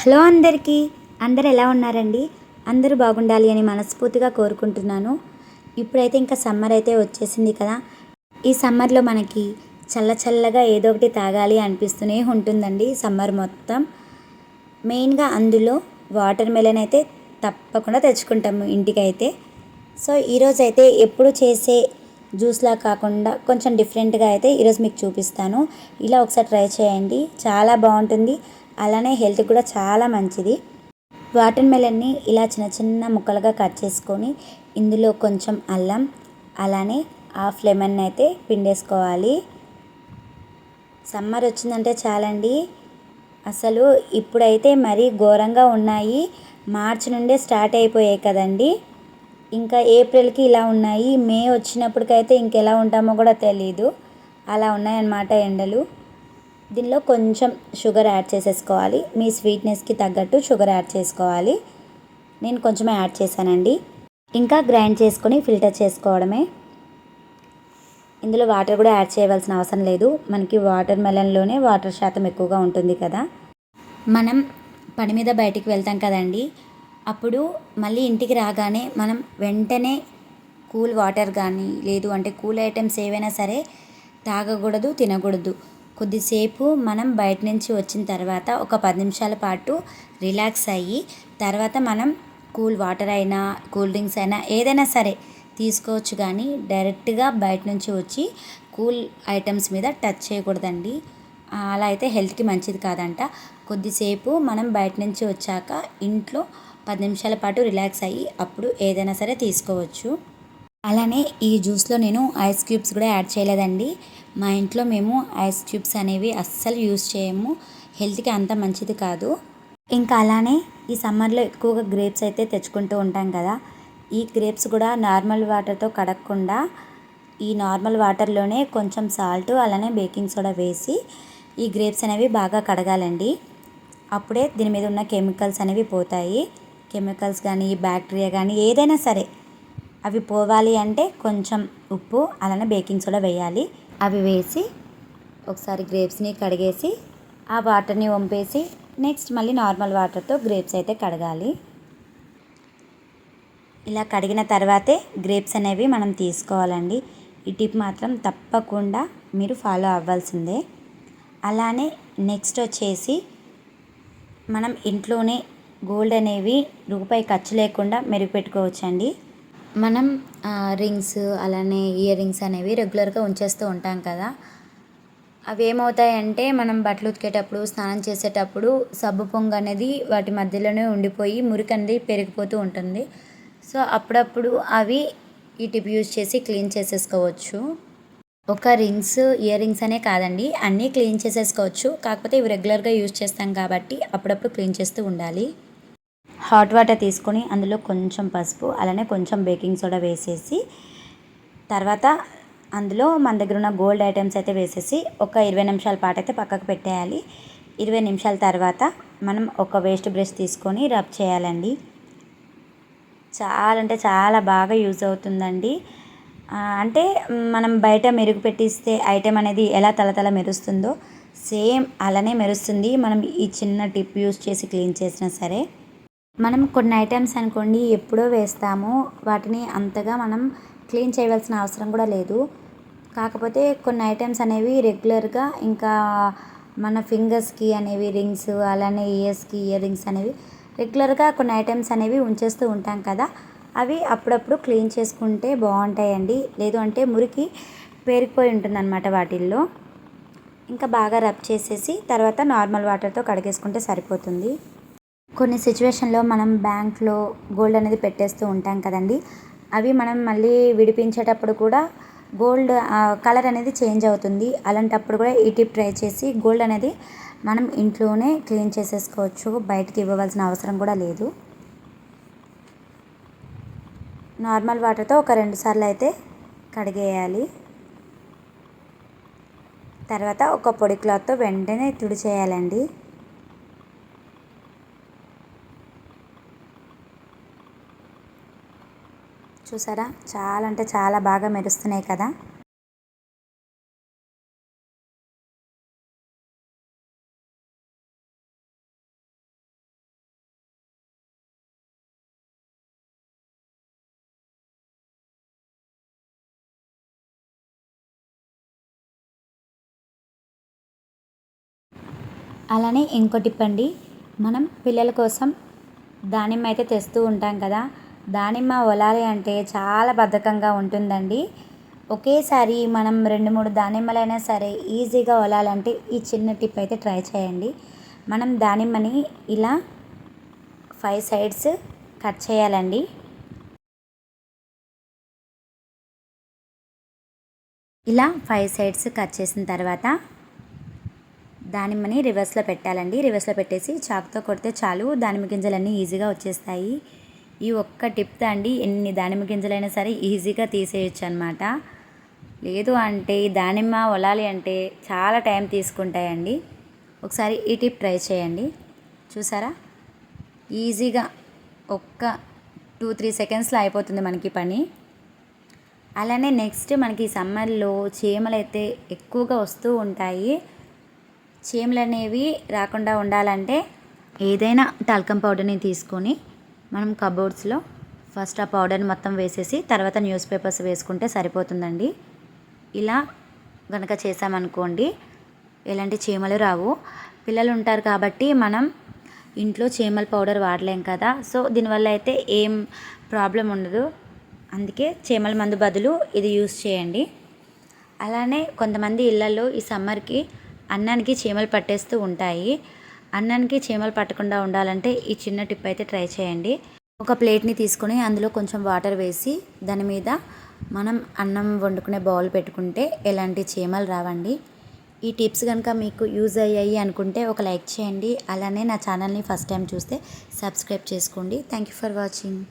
Hello అందరికీ. అందరు ఎలా ఉన్నారండి? అందరూ బాగుండాలి అని మనస్ఫూర్తిగా కోరుకుంటున్నాను. ఇప్పుడైతే ఇంకా సమ్మర్ అయితే వచ్చేసింది కదా. ఈ సమ్మర్లో మనకి చల్ల చల్లగా ఏదో ఒకటి తాగాలి అనిపిస్తూనే ఉంటుందండి సమ్మర్ మొత్తం. మెయిన్గా అందులో వాటర్ మెలన్ అయితే తప్పకుండా తెచ్చుకుంటాము ఇంటికైతే. సో ఈరోజు అయితే ఎప్పుడు చేసే జ్యూస్లా కాకుండా కొంచెం డిఫరెంట్గా అయితే ఈరోజు మీకు చూపిస్తాను. ఇలా ఒకసారి ట్రై చేయండి. చాలా బాగుంటుంది. అలానే హెల్త్ కూడా చాలా మంచిది. వాటర్ మెలన్ని ఇలా చిన్న చిన్న ముక్కలుగా కట్ చేసుకొని ఇందులో కొంచెం అల్లం అలానే హాఫ్ లెమన్ అయితే పిండేసుకోవాలి. సమ్మర్ వచ్చిందంటే చాలండి. అసలు ఇప్పుడైతే మరీ ఘోరంగా ఉన్నాయి. మార్చి నుండే స్టార్ట్ అయిపోయాయి కదండి. ఇంకా ఏప్రిల్కి ఇలా ఉన్నాయి. మే వచ్చినప్పటికైతే ఇంకెలా ఉంటామో కూడా తెలీదు. అలా ఉన్నాయన్నమాట ఎండలు. దీనిలో కొంచెం షుగర్ యాడ్ చేసేసుకోవాలి. మీ స్వీట్నెస్కి తగ్గట్టు షుగర్ యాడ్ చేసుకోవాలి. నేను కొంచెమే యాడ్ చేశానండి. ఇంకా గ్రైండ్ చేసుకొని ఫిల్టర్ చేసుకోవడమే. ఇందులో వాటర్ కూడా యాడ్ చేయవలసిన అవసరం లేదు. మనకి వాటర్ మెలన్లోనే వాటర్ శాతం ఎక్కువగా ఉంటుంది కదా. మనం పని మీద బయటికి వెళ్తాం కదండి. అప్పుడు మళ్ళీ ఇంటికి రాగానే మనం వెంటనే కూల్ వాటర్ కానీ లేదు అంటే కూల్ ఐటమ్స్ ఏవైనా సరే తాగకూడదు తినకూడదు. కొద్దిసేపు మనం బయట నుంచి వచ్చిన తర్వాత ఒక పది నిమిషాల పాటు రిలాక్స్ అయ్యి తర్వాత మనం కూల్ వాటర్ అయినా కూల్ డ్రింక్స్ అయినా ఏదైనా సరే తీసుకోవచ్చు కానీ డైరెక్ట్గా బయట నుంచి వచ్చి కూల్ ఐటమ్స్ మీద టచ్ చేయకూడదండి. అలా అయితే హెల్త్కి మంచిది కాదంట. కొద్దిసేపు మనం బయట నుంచి వచ్చాక ఇంట్లో పది నిమిషాల పాటు రిలాక్స్ అయ్యి అప్పుడు ఏదైనా సరే తీసుకోవచ్చు. అలానే ఈ జ్యూస్లో నేను ఐస్ క్యూబ్స్ కూడా యాడ్ చేయలేదండి. మా ఇంట్లో మేము ఐస్ క్యూబ్స్ అనేవి అస్సలు యూస్ చేయము. హెల్త్కి అంత మంచిది కాదు. ఇంకా అలానే ఈ సమ్మర్లో ఎక్కువగా గ్రేప్స్ అయితే తెచ్చుకుంటూ ఉంటాం కదా. ఈ గ్రేప్స్ కూడా నార్మల్ వాటర్తో కడగకుండా ఈ నార్మల్ వాటర్లోనే కొంచెం సాల్ట్ అలానే బేకింగ్ సోడా వేసి ఈ గ్రేప్స్ అనేవి బాగా కడగాలండి. అప్పుడే దీని మీద ఉన్న కెమికల్స్ అనేవి పోతాయి. కెమికల్స్ కానీ బ్యాక్టీరియా కానీ ఏదైనా సరే అవి పోవాలి అంటే కొంచెం ఉప్పు అలానే బేకింగ్ సోడా వేయాలి. అవి వేసి ఒకసారి గ్రేప్స్ని కడిగేసి ఆ వాటర్ని వంపేసి నెక్స్ట్ మళ్ళీ నార్మల్ వాటర్తో గ్రేప్స్ అయితే కడగాలి. ఇలా కడిగిన తర్వాతే గ్రేప్స్ అనేవి మనం తీసుకోవాలండి. ఈ టిప్ మాత్రం తప్పకుండా మీరు ఫాలో అవ్వాల్సిందే. అలానే నెక్స్ట్ వచ్చేసి మనం ఇంట్లోనే గోల్డ్ అనేవి రూపాయి ఖర్చు లేకుండా మెరుగుపెట్టుకోవచ్చండి. మనం రింగ్స్ అలానే ఇయర్ రింగ్స్ అనేవి రెగ్యులర్గా ఉంచేస్తూ ఉంటాం కదా. అవి ఏమవుతాయంటే మనం బట్టలు ఉతికేటప్పుడు స్నానం చేసేటప్పుడు సబ్బు పొంగు అనేది వాటి మధ్యలోనే ఉండిపోయి మురికి అనేది పెరిగిపోతూ ఉంటుంది. సో అప్పుడప్పుడు అవి ఈ టిప్ యూజ్ చేసి క్లీన్ చేసేసుకోవచ్చు. ఒక రింగ్స్ ఇయర్ రింగ్స్ అనే కాదండి అన్నీ క్లీన్ చేసేసుకోవచ్చు. కాకపోతే ఇవి రెగ్యులర్గా యూజ్ చేస్తాం కాబట్టి అప్పుడప్పుడు క్లీన్ చేస్తూ ఉండాలి. హాట్ వాటర్ తీసుకొని అందులో కొంచెం పసుపు అలానే కొంచెం బేకింగ్ సోడా వేసేసి తర్వాత అందులో మన దగ్గర ఉన్న గోల్డ్ ఐటమ్స్ అయితే వేసేసి ఒక ఇరవై నిమిషాల పాటు అయితే పక్కకు పెట్టేయాలి. ఇరవై నిమిషాల తర్వాత మనం ఒక వేస్ట్ బ్రష్ తీసుకొని రబ్ చేయాలండి. చాలా అంటే చాలా బాగా యూజ్ అవుతుందండి. అంటే మనం బయట మెరుగు పెట్టిస్తే ఐటెం అనేది ఎలా తలతల మెరుస్తుందో సేమ్ అలానే మెరుస్తుంది. మనం ఈ చిన్న టిప్ యూస్ చేసి క్లీన్ చేసినా సరే. మనం కొన్ని ఐటమ్స్ అనుకోండి ఎప్పుడో వేస్తాము వాటిని అంతగా మనం క్లీన్ చేయవలసిన అవసరం కూడా లేదు. కాకపోతే కొన్ని ఐటమ్స్ అనేవి రెగ్యులర్గా ఇంకా మన ఫింగర్స్కి అనేవి రింగ్స్ అలానే ఇయర్స్కి ఇయర్ రింగ్స్ అనేవి రెగ్యులర్గా కొన్ని ఐటమ్స్ అనేవి ఉంచేస్తూ ఉంటాం కదా. అవి అప్పుడప్పుడు క్లీన్ చేసుకుంటే బాగుంటాయండి. లేదు అంటే మురికి పేరుకుపోయి ఉంటుందన్నమాట వాటిల్లో. ఇంకా బాగా రబ్ చేసేసి తర్వాత నార్మల్ వాటర్తో కడిగేసుకుంటే సరిపోతుంది. కొన్ని సిచ్యువేషన్లో మనం బ్యాంక్లో గోల్డ్ అనేది పెట్టేస్తూ ఉంటాం కదండి. అవి మనం మళ్ళీ విడిపించేటప్పుడు కూడా గోల్డ్ కలర్ అనేది చేంజ్ అవుతుంది. అలాంటప్పుడు కూడా ఈ టిప్ ట్రై చేసి గోల్డ్ అనేది మనం ఇంట్లోనే క్లీన్ చేసేసుకోవచ్చు. బయటికి ఇవ్వవలసిన అవసరం కూడా లేదు. నార్మల్ వాటర్తో ఒక రెండు సార్లు అయితే కడిగేయాలి. తర్వాత ఒక పొడి క్లాత్తో వెంటనే తుడిచేయాలండి. చూసారా? చాలా అంటే చాలా బాగా మెరుస్తున్నాయి కదా? అలానే ఇంకోటిప్పండి మనం పిల్లల కోసం దానిమ్మ అయితే తెస్తూ ఉంటాం కదా. దానిమ్మ ఒలాలి అంటే చాలా బద్ధకంగా ఉంటుందండి. ఒకేసారి మనం రెండు మూడు దానిమ్మలైనా సరే ఈజీగా ఒలాలంటే ఈ చిన్న టిప్ అయితే ట్రై చేయండి. మనం దానిమ్మని ఇలా ఫైవ్ సైడ్స్ కట్ చేయాలండి. ఇలా ఫైవ్ సైడ్స్ కట్ చేసిన తర్వాత దానిమ్మని రివర్స్లో పెట్టాలండి. రివర్స్లో పెట్టేసి చాకుతో కొడితే చాలు. దానిమ్మ గింజలన్నీ ఈజీగా వచ్చేస్తాయి. ఈ ఒక్క టిప్తో అండి ఎన్ని దానిమ్మ గింజలైనా సరే ఈజీగా తీసేయచ్చు అనమాట లేదు అంటే ఈ దానిమ్మ ఒలాలి అంటే చాలా టైం తీసుకుంటాయండి. ఒకసారి ఈ టిప్ ట్రై చేయండి. చూసారా? ఈజీగా ఒక్క టూ త్రీ సెకండ్స్లో అయిపోతుంది మనకి పని. అలానే నెక్స్ట్ మనకి సమ్మర్లో చీమలు అయితే ఎక్కువగా వస్తూ ఉంటాయి. చీమలు అనేవి రాకుండా ఉండాలంటే ఏదైనా టాల్కం పౌడర్ని తీసుకొని మనం కబోర్డ్స్లో ఫస్ట్ ఆ పౌడర్ని మొత్తం వేసేసి తర్వాత న్యూస్ పేపర్స్ వేసుకుంటే సరిపోతుందండి. ఇలా కనుక చేసామనుకోండి ఎలాంటి చీమలు రావు. పిల్లలు ఉంటారు కాబట్టి మనం ఇంట్లో చీమల పౌడర్ వాడలేం కదా. సో దీనివల్ల అయితే ఏం ప్రాబ్లం ఉండదు. అందుకే చీమల మందు బదులు ఇది యూస్ చేయండి. అలానే కొంతమంది ఇళ్ళల్లో ఈ సమ్మర్కి అన్నానికి చీమలు పట్టేస్తూ ఉంటాయి. అన్నానికి చీమలు పట్టకుండా ఉండాలంటే ఈ చిన్న టిప్ అయితే ట్రై చేయండి. ఒక ప్లేట్ని తీసుకొని అందులో కొంచెం వాటర్ వేసి దాని మీద మనం అన్నం వండుకునే బౌల్ పెట్టుకుంటే ఎలాంటి చీమలు రావండి. ఈ టిప్స్ కనుక మీకు యూజ్ అయ్యాయి అనుకుంటే ఒక లైక్ చేయండి. అలానే నా ఛానల్ని ఫస్ట్ టైం చూస్తే సబ్స్క్రైబ్ చేసుకోండి. Thank you for watching.